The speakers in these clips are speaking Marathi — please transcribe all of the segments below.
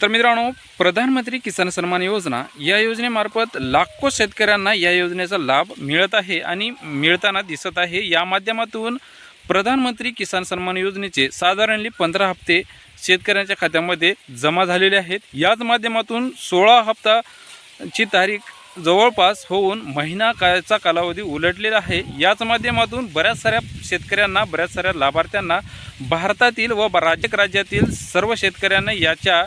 तर मित्रांनो प्रधानमंत्री किसान सन्मान योजना या योजनेमार्फत लाखो शेतकऱ्यांना या योजनेचा लाभ मिळत आहे आणि मिळताना दिसत आहे. या माध्यमातून प्रधानमंत्री किसान सन्मान योजनेचे साधारणली पंधरा हप्ते शेतकऱ्यांच्या खात्यामध्ये जमा झालेले आहेत. याच माध्यमातून सोळा हप्ताची तारीख जवळपास होऊन महिना काळचा कालावधी उलटलेला आहे. याच माध्यमातून बऱ्याच साऱ्या शेतकऱ्यांना बऱ्याच साऱ्या लाभार्थ्यांना भारतातील व राज्य राज्यातील सर्व शेतकऱ्यांना याच्या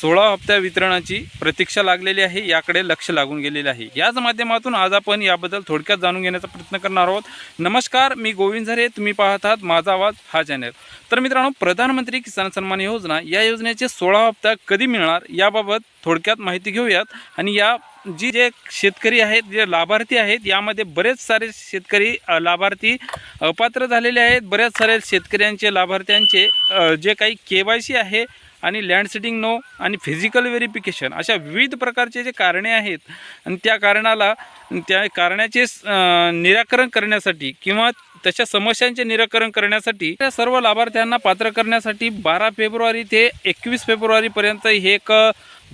सोळा हप्त्या वितरणाची प्रतीक्षा लागलेली आहे याकडे लक्ष लागून गेलेले आहे. याच माध्यमातून आज आपण याबद्दल थोडक्यात जाणून घेण्याचा प्रयत्न करणार आहोत. नमस्कार मी गोविंद झरे तुम्ही पाहत आहात माझा आवाज हा चॅनल. तर मित्रांनो प्रधानमंत्री किसान सन्मान योजना या योजनेचे सोळा हप्ता कधी मिळणार याबाबत थोडक्यात माहिती घेऊयात आणि या जी जे शेतकरी आहेत जे लाभार्थी आहेत यामध्ये बरेच सारे शेतकरी लाभार्थी अपात्र झालेले आहेत. बऱ्याच सारे शेतकऱ्यांचे लाभार्थ्यांचे जे काही के वाय सी आहे आणि लँडसेटिंग नो आणि फिजिकल व्हेरिफिकेशन अशा विविध प्रकारचे जे कारणे आहेत आणि त्या कारणाला त्या कारणाचे निराकरण करण्यासाठी किंवा तशा समस्यांचे निराकरण करण्यासाठी त्या सर्व लाभार्थ्यांना पात्र करण्यासाठी बारा फेब्रुवारी ते एकवीस फेब्रुवारीपर्यंत हे एक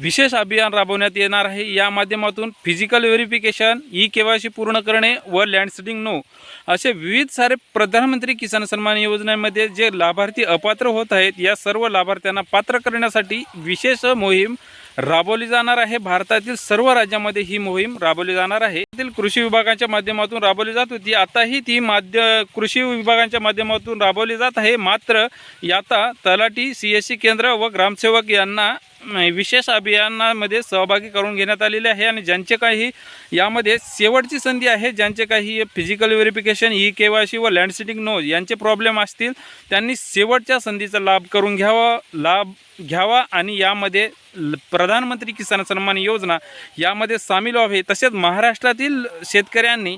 विशेष अभियान राबवण्यात येणार आहे. या माध्यमातून physical verification E K Y C पूर्ण करणे व लँड नो असे विविध सारे प्रधानमंत्री किसान सन्मान योजनेमध्ये जे लाभार्थी अपात्र होत आहेत या सर्व लाभार्थ्यांना पात्र करण्यासाठी विशेष मोहीम राबवली जाणार आहे. भारतातील सर्व राज्यामध्ये ही मोहीम राबवली जाणार आहे. येथील कृषी विभागाच्या माध्यमातून राबवली जात होती. आताही ती माध्य कृषी विभागांच्या माध्यमातून राबवली जात आहे. मात्र आता तलाठी सी एस सी केंद्र व ग्रामसेवक यांना विशेष अभियानामध्ये सहभागी करून घेण्यात आलेले आहे आणि ज्यांचे काही यामध्ये शेवटची संधी आहे ज्यांचे काही physical verification E K Y C व लँडसिटिंग नो यांचे प्रॉब्लेम असतील त्यांनी शेवटच्या संधीचा लाभ करून घ्यावा लाभ घ्यावा आणि यामध्ये ल- प्रधानमंत्री किसान सन्मान योजना यामध्ये सामील व्हावे. तसेच महाराष्ट्रातील शेतकऱ्यांनी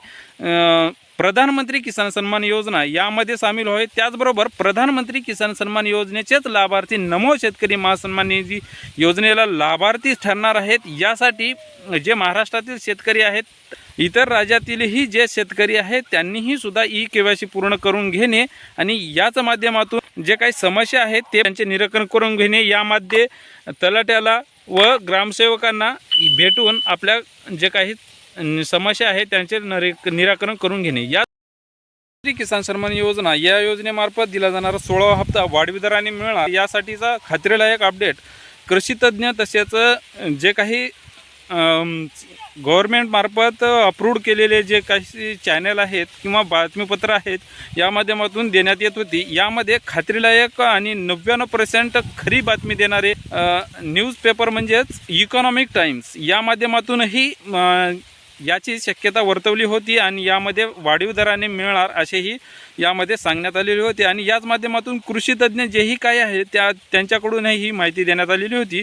प्रधानमंत्री किसान सन्मान योजना यामध्ये सामील व्हावे त्याचबरोबर प्रधानमंत्री किसान सन्मान योजनेचेच लाभार्थी नमो शेतकरी महासन्मान निधी योजनेला लाभार्थी ठरणार आहेत. यासाठी जे महाराष्ट्रातील शेतकरी आहेत इतर राज्यातीलही जे शेतकरी आहेत त्यांनीही सुद्धा ई के वाय सी पूर्ण करून घेणे आणि याच माध्यमातून जे काही समस्या आहेत ते त्यांचे निराकरण करून घेणे. यामध्ये तलाट्याला व ग्रामसेवकांना भेटून आपल्या जे काही समस्या आहे त्यांचे नरे निराकरण करून घेणे. या किसान सन्मान योजना या योजनेमार्फत दिला जाणारा सोळावा हप्ता वाढविदराने मिळणार. यासाठीचा खात्रीलायक अपडेट. कृषी तज्ज्ञ तसेच जे काही गव्हर्मेंटमार्फत अप्रूव्ड केलेले जे काही चॅनल आहेत किंवा बातमीपत्र आहेत या माध्यमातून देण्यात येत होती. यामध्ये खात्रीलायक आणि नव्याण्णव पर्सेंट खरी बातमी देणारे न्यूजपेपर म्हणजेच इकॉनॉमिक टाइम्स या माध्यमातूनही याची शक्यता वर्तवली होती आणि यामध्ये वाढीव दराने मिळणार असेही यामध्ये सांगण्यात आलेले होते. आणि याच माध्यमातून कृषी तज्ज्ञ जेही काही आहे त्या त्यांच्याकडूनही ही माहिती देण्यात आलेली होती.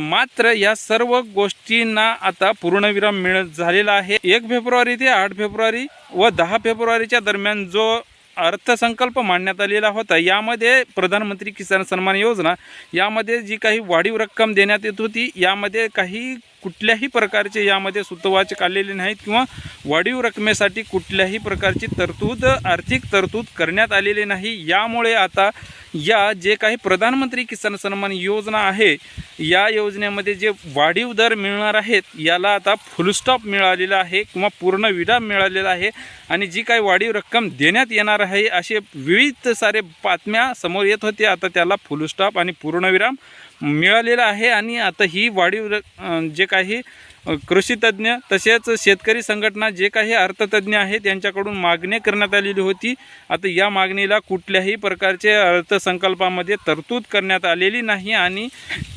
मात्र या सर्व गोष्टींना आता पूर्णविराम मिळ झालेला आहे. एक फेब्रुवारी ते आठ फेब्रुवारी व दहा फेब्रुवारीच्या दरम्यान जो अर्थसंकल्प मांडण्यात आलेला होता. यामध्ये प्रधानमंत्री किसान सन्मान योजना यामध्ये जी काही वाढीव रक्कम देण्यात येत होती यामध्ये काही कुठल्याही प्रकारचे यामध्ये सुतवाचक आलेले नाहीत किंवा वाढीव रकमेसाठी कुठल्याही प्रकारची तरतूद आर्थिक तरतूद करण्यात आलेली नाही. यामुळे आता या जे काही प्रधानमंत्री किसान सन्मान योजना आहे या योजनेमध्ये जे वाढीव दर मिळणार आहेत याला आता फुलस्टॉप मिळालेला आहे किंवा पूर्ण विराम मिळालेला आहे आणि जी काही वाढीव रक्कम देण्यात येणार आहे असे विविध सारे बातम्या समोर येत होते. आता त्याला फुलस्टॉप आणि पूर्णविराम मिळालेला आहे आणि आता ही वाढीव जे काही कृषीतज्ज्ञ तसेच शेतकरी संघटना जे काही अर्थतज्ज्ञ आहेत यांच्याकडून मागणी करण्यात आलेली होती. आता या मागणीला कुठल्याही प्रकारचे अर्थसंकल्पामध्ये तरतूद करण्यात आलेली नाही आणि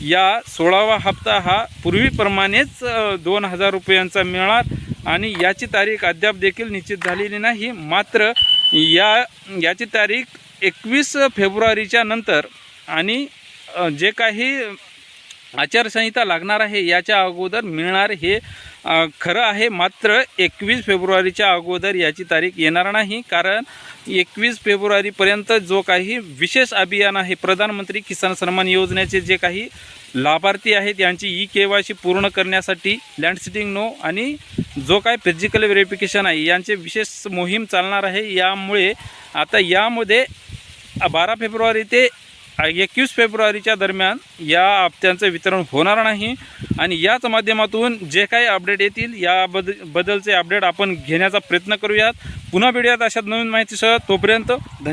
या सोळावा हप्ता हा पूर्वीप्रमाणेच दोन हजार रुपयांचा मिळणार आणि याची तारीख अद्याप देखील निश्चित झालेली नाही. मात्र या याची तारीख एकवीस फेब्रुवारीच्या नंतर आणि जे काही आचारसंहिता लागणार आहे याच्या अगोदर मिळणार हे खरं आहे. मात्र एकवीस फेब्रुवारीच्या अगोदर याची तारीख येणार नाही. कारण एकवीस फेब्रुवारीपर्यंत जो काही विशेष अभियान आहे प्रधानमंत्री किसान सन्मान योजनेचे जे काही लाभार्थी आहेत यांची ई के वाय सी पूर्ण करण्यासाठी लँडसिटिंग नो आणि जो काय फिजिकल व्हेरिफिकेशन आहे यांचे विशेष मोहीम चालणार आहे. यामुळे आता यामध्ये बारा फेब्रुवारी ते एकवीस फेब्रुवारीच्या दरम्यान या हप्त्यांचं वितरण होणार नाही आणि याच माध्यमातून जे काही अपडेट येतील या बद बदलचे अपडेट आपण घेण्याचा प्रयत्न करूयात. पुन्हा भेटूयात अशात नवीन माहितीसह. तोपर्यंत धन्यवाद.